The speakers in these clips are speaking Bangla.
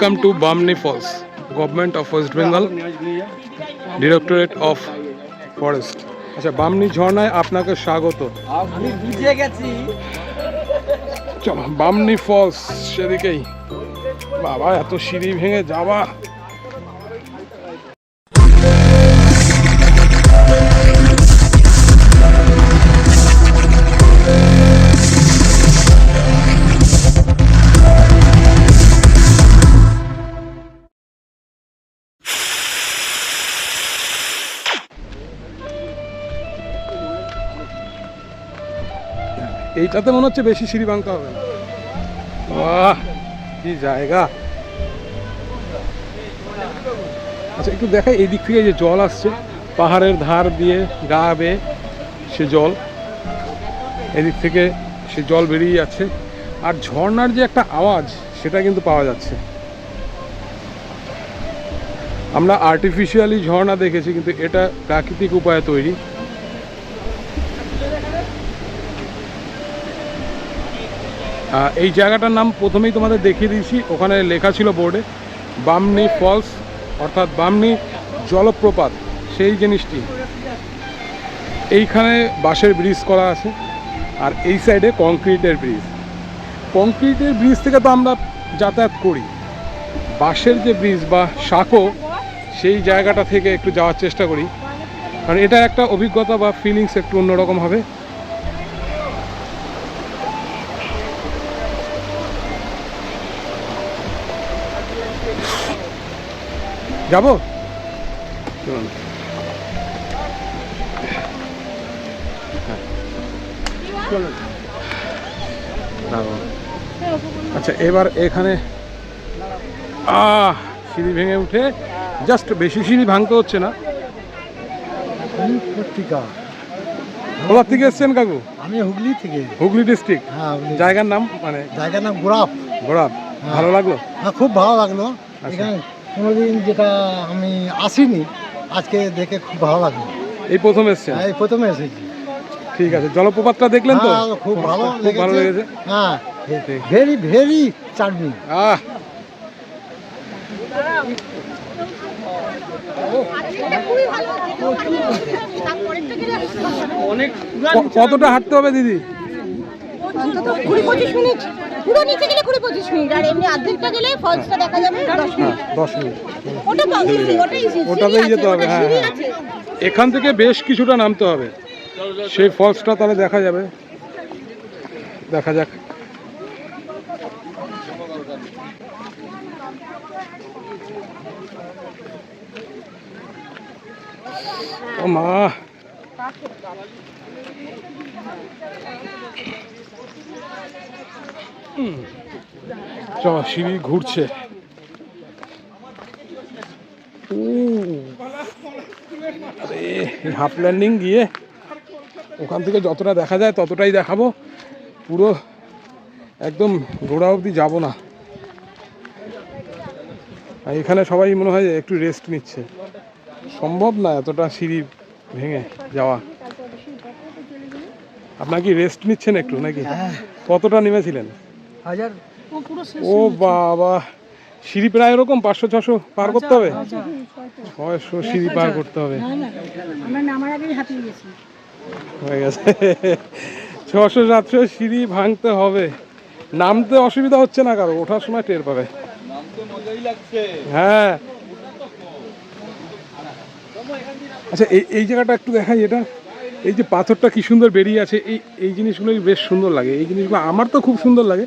Welcome to Bamni falls government of west Bengal directorate of forest আচ্ছা বামনি ঝর্ণায় আপনাকে স্বাগত। আমি বুঝে গেছি। বামনি ফলস সেদিকেই। বাবা এত সিঁড়ি ভেঙে যাওয়া। এইটাতে মনে হচ্ছে বেশি সিঁড়ি ভাঙতে হবে। বাহ, কি জায়গা। আচ্ছা একটু দেখাই এই দিক থেকে যে জল আসছে, পাহাড়ের ধার দিয়ে গা বেয়ে সে জল, এদিক থেকে সে জল বেরিয়ে যাচ্ছে। আর ঝর্ণার যে একটা আওয়াজ, সেটা কিন্তু পাওয়া যাচ্ছে। আমরা আর্টিফিশিয়ালি ঝর্ণা দেখেছি, কিন্তু এটা প্রাকৃতিক উপায়ে তৈরি। এই জায়গাটার নাম প্রথমেই তোমাদের দেখিয়ে দিয়েছি। ওখানে লেখা ছিল বোর্ডে, বামনি ফলস, অর্থাৎ বামনি জলপ্রপাত, সেই জিনিসটি। এইখানে বাঁশের ব্রিজ করা আছে, আর এই সাইডে কংক্রিটের ব্রিজ। কংক্রিটের ব্রিজ থেকে তো আমরা যাতায়াত করি। বাঁশের যে ব্রিজ বা সাঁকো, সেই জায়গাটা থেকে একটু যাওয়ার চেষ্টা করি। কারণ এটা একটা অভিজ্ঞতা বা ফিলিংস একটু অন্যরকম হবে। যাব? চলুন। হ্যাঁ। চলুন। আচ্ছা এবার এখানে আহ সিঁড়ি ভেঙে উঠে জাস্ট বেশি সিঁড়ি ভাঙতে হচ্ছে না। পত্রিকা কোথা থেকে এসছেন কাকু? আমি হুগলি থেকে। হুগলি ডিস্ট্রিক্ট। হ্যাঁ জায়গার নাম? মানে জায়গার নাম গোলাপ গোড়াপ ভালো লাগল? হ্যাঁ খুব ভালো লাগল। আচ্ছা। এখানে কোনোদিন যেটা আমি আসিনি আজকে দেখে খুব ভালো লাগল। এই প্রথম এসছেন? হ্যাঁ, এই প্রথমে এসেছি। ঠিক আছে জলপ্রপাতটা দেখলেন তো? হ্যাঁ, খুব ভালো খুব ভালো লেগেছে। হ্যাঁ ভেরি ভেরি চাটনি আহ! কতটা হাঁটতে হবে দিদি? অন্তত কুড়ি পঁচিশ মিনিট। পুরো নিচে গেলে কুড়ি পঁচিশ মিনিট। আর এমনি অর্ধেকটা গেলে ফলসটা দেখা যাবে দশ হ্যাঁ মিনিট দশ মিনিট। ওটা তো ওটা easy, ওটাতেই যেতে হবে, হ্যাঁ, হ্যাঁ। এখান থেকে বেশ কিছুটা নামতে হবে। সেই ফলসটা তাহলে দেখা যাবে। দেখা যাক। ও মা। সিঁড়ি ঘুরছে। আরে হাফ ল্যান্ডিং গিয়ে ওখান থেকে যতটা দেখা যায় ততটাই দেখাবো। পুরো একদম গোড়া অবধি যাব না। আর এখানে সবাই মনে হয় একটু রেস্ট নিচ্ছে। সম্ভব না এতটা সিঁড়ি ভেঙে যাওয়া। আপনার কি রেস্ট নিচ্ছেন একটু নাকি? কতটা নেমেছিলেন? হাজার ও বাবা সিঁড়ি প্রায় এরকম পাঁচশো ছশো পার করতে হবে? ছয়শো সিঁড়ি পার করতে হবে। হয়ে গেছে। ছশো সাতশো সিঁড়ি ভাঙতে হবে। নামতে অসুবিধা হচ্ছে না কারও ওঠার সময় টের পাবে। হ্যাঁ। আচ্ছা এই এই জায়গাটা একটু দেখাই এটা। এই যে পাথরটা কি সুন্দর বেরিয়ে আছে এই এই জিনিসগুলোই বেশ সুন্দর লাগে। এই জিনিসগুলো আমার তো খুব সুন্দর লাগে।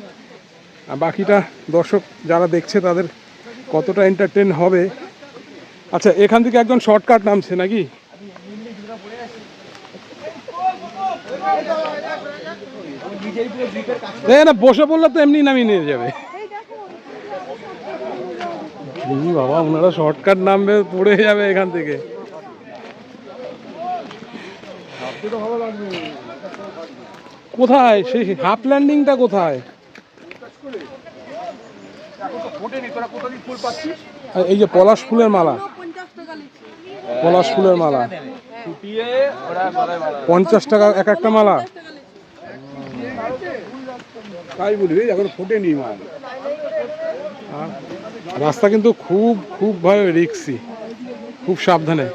বাকিটা দর্শক যারা দেখছে তাদের কতটা এন্টারটেন হবে। আচ্ছা এখান থেকে একজন শর্টকাট নামছে নাকি? না বসে পড়লে তো এমনি নামিয়ে নিয়ে যাবে। বাবা, ওনারা শর্টকাট নামবে, পড়ে যাবে এখান থেকে। কোথায়? সেই হাফ ল্যান্ডিংটা কোথায়? আর এই যে পলাশ ফুলের মালা। পলাশ ফুলের মালা। পঞ্চাশ টাকা এক একটা মালা। তাই বলবি এখন ফোটেনি মাল। রাস্তা কিন্তু খুব খুব ভাবে রিক্সি। খুব সাবধানে।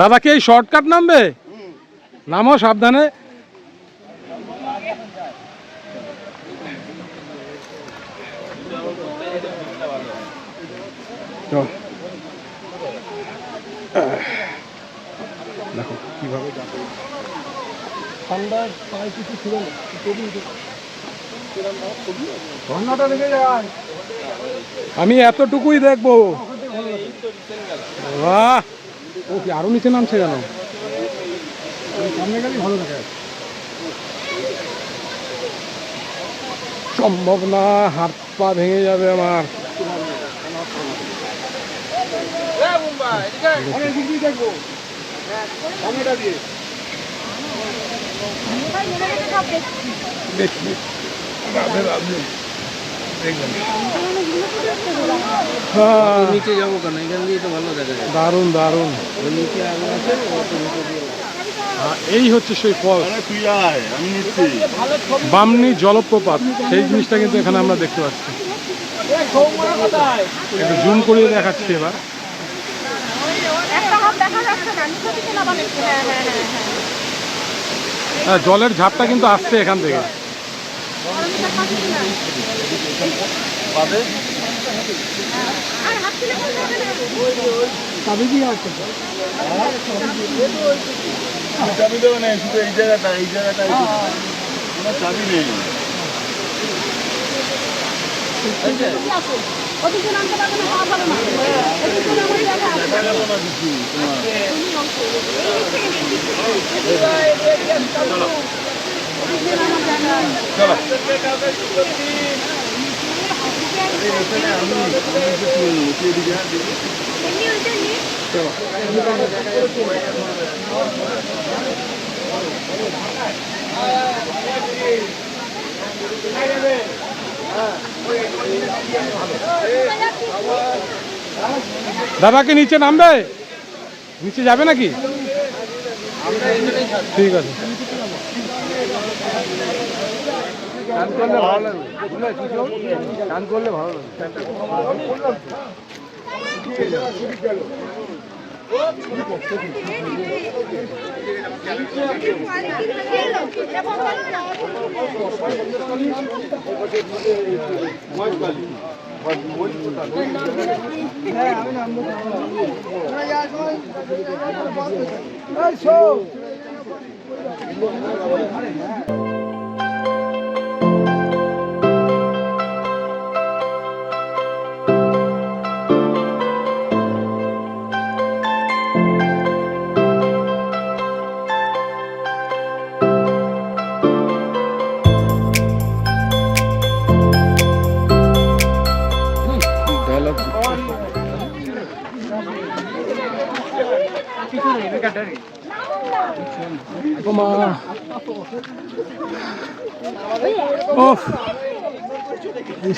দাদা কি এই শর্টকাট নামবে? নামো সাবধানে। চল দেখো কীভাবে যাবে। ঠান্ডার পায়ে কিছু ছিল না ঝর্ণাটা দেখে যায়। আমি এতটুকুই দেখব। বাহ! ও কি আরও নিচে নামছে কেন? সামনে গেলেই ভালো দেখা সম্ভব না হাত পা ভেঙে যাবে আমার। রাধে হ্যাঁ, নিচে যাব কেন এখান দিয়ে তো ভালো দেখা যায় দারুণ দারুণ। নিচে আগুন আছে হ্যাঁ, এই হচ্ছে সেই ফল। বামনি জলপ্রপাত সেই জিনিসটা কিন্তু এখানে আমরা দেখতে পাচ্ছি। জুম করিয়ে দেখাচ্ছি এবার। দেখা যাচ্ছে না নিচে দিকে নামালে হ্যাঁ হ্যাঁ হ্যাঁ হ্যাঁ হ্যাঁ জলের ঝাপটা কিন্তু আসছে এখান থেকে চাবি দেবে না শুধু এই জায়গাটা এই জায়গাটা চাবি নেই ওদিকে নামতে পারবে না না। ওদিকে দাদা কি নিচে নামবে? নিচে যাবে নাকি? ঠিক আছে। ওমা ওফ এই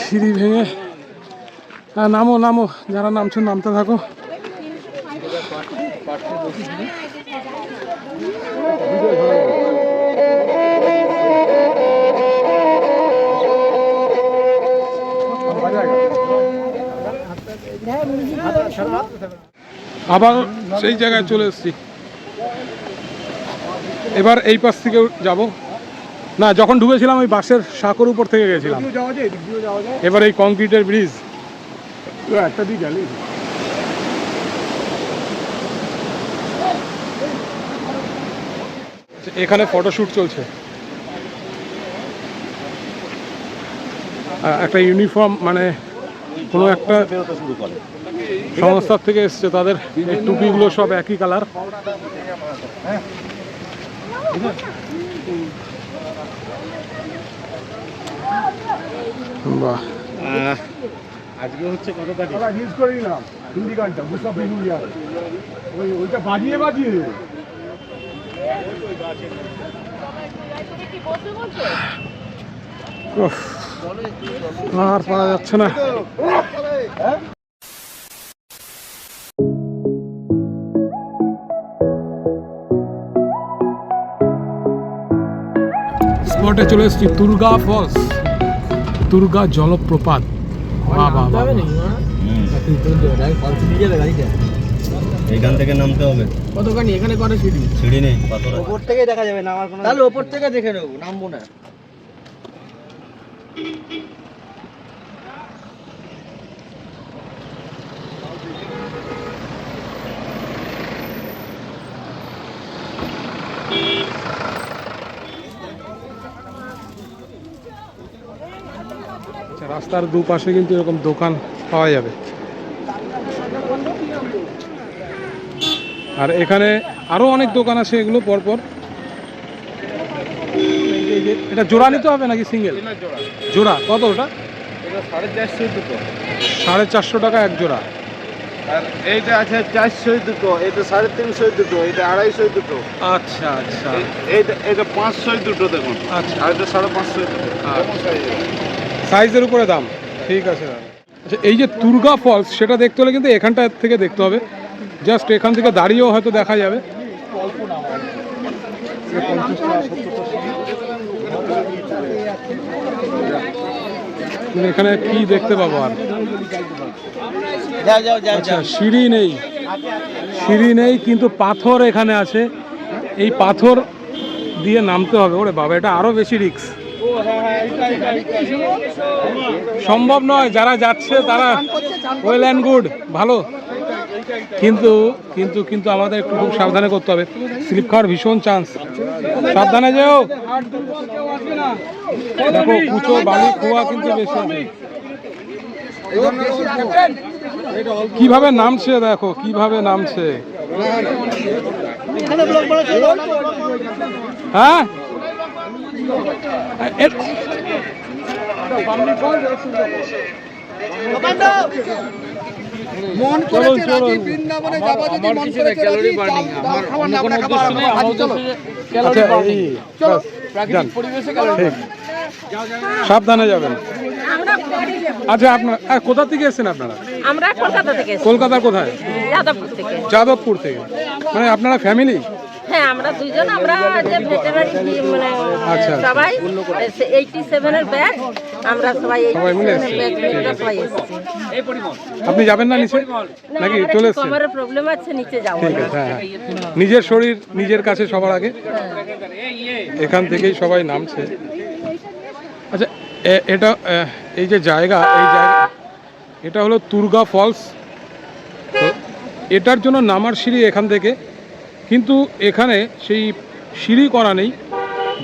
সিঁড়ি ভেঙে। নামো নামো যারা নামছো নামতে থাকো। আবার সেই জায়গায় চলে এসছি। এবার এই পাশ থেকেও যাব। না যখন ঢুকেছিলাম ওই বাসের সাঁকর উপর থেকে গেছিলাম। এবার এই কংক্রিটের ব্রিজ। একটা দিক গেলে এখানে ফটোশ্যুট চলছে। একটা ইউনিফর্ম মানে কোনো একটা সংস্থার থেকে এসছে তাদের এই টুপিগুলো সব একই কালার। বাহ। আজকে হচ্ছে কত তারিখ? ইউজ করে নিলাম হিন্দি গানটা ওই ওইটা বাজিয়ে বাজিয়ে। উফ, আর পারা যাচ্ছে না। স্পটে চলে এসেছি দুর্গা ফলস। দুর্গা জলপ্রপাত। এইখান থেকে নামতে হবে। কতখানি? এখানে কটা সিঁড়ি? সিঁড়ি নেই পাথর। ওপর থেকে দেখা যাবে না আমার কোনো তাহলে ওপর থেকে দেখে নেব নামবো না। রাস্তার দুপাশে কিন্তু এরকম দোকান পাওয়া যাবে। আর এখানে আরও অনেক দোকান আছে এগুলো পরপর। এটা জোড়া নিতে হবে নাকি সিঙ্গেল জোড়া। কত ওটা? সাড়ে চারশো দুটো। সাড়ে চারশো টাকা এক জোড়া। আর এইটা আছে চারশো দুটো এটা সাড়ে তিনশো দুটো এটা আড়াইশো দুটো। আচ্ছা আচ্ছা। এই- এইটা এটা পাঁচশো দুটো দেখুন। আচ্ছা। আর এটা সাড়ে পাঁচশো দুটো। সাইজের উপরে দাম। ঠিক আছে দাদা। আচ্ছা এই যে দুর্গা ফলস সেটা দেখতে হলে কিন্তু এখানটা থেকে দেখতে হবে। জাস্ট এখান থেকে দাঁড়িয়েও হয়তো দেখা যাবে। এখানে কি দেখতে পাবো আর? আচ্ছা সিঁড়ি নেই। সিঁড়ি নেই কিন্তু পাথর এখানে আছে। এই পাথর দিয়ে নামতে হবে। ওরে বাবা এটা আরও বেশি রিক্স সম্ভব নয় যারা যাচ্ছে তারা ওয়েল অ্যান্ড গুড ভালো। কিন্তু কিন্তু কিন্তু আমাদের একটু খুব সাবধানে করতে হবে। স্লিপ খাওয়ার ভীষণ চান্স। সাবধানে যেও। দেখো কুচো বালি খোয়া কিন্তু বেশি কীভাবে নামছে দেখো কীভাবে নামছে? হ্যাঁ? মন চলো, রাজি বৃন্দাবনে যাব যদি করেছে রাজি আমার খাবার না অন্য কোনো উদ্দেশ্য নেই আমার উদ্দেশ্য এই বাস, যান। পরিবেশে ঠিক সাবধানে যাবেন। আচ্ছা আপনার কোথা থেকে এসেছেন আপনারা? আমরা কলকাতা থেকে কলকাতার কোথায়? যাদবপুর থেকে। যাদবপুর থেকে। মানে আপনারা ফ্যামিলি হ্যাঁ আমরা দুইজন আমরা যে ভেটেরারি মানে আচ্ছা। সবাই এইটি সেভেনের ব্যাগ আমরা সবাই সবাই মিলে 87 এর এসেছি, ব্যাগ ঠিক নিয়ে আছে। সবাই এসেছি আপনি যাবেন না নিচে? নাকি চলে এসছেন? কোমরের প্রবলেম আছে নিচে যাব ঠিক আছে হ্যাঁ নিজের শরীর নিজের কাছে সবার আগে? এখান থেকেই সবাই নামছে। আচ্ছা এ- এটা এই যে জায়গা এই জায়গা এটা হলো তুর্গা ফলস। এটার জন্য নামার সিঁড়ি এখান থেকে? কিন্তু এখানে সেই সিঁড়ি করা নেই।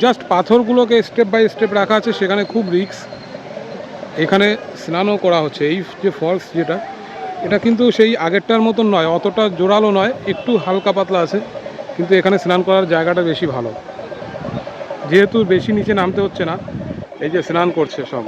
জাস্ট পাথরগুলোকে স্টেপ বাই স্টেপ রাখা আছে, সেখানে খুব রিস্ক। এখানে স্নানও করা হচ্ছে। এই যে ফলস যেটা, এটা কিন্তু সেই আগেরটার মতন নয়, অতটা জোরালো নয়, একটু হালকা পাতলা আছে, কিন্তু এখানে স্নান করার জায়গাটা বেশি ভালো। যেহেতু বেশি নিচে নামতে হচ্ছে না, এই যে স্নান করছে সব।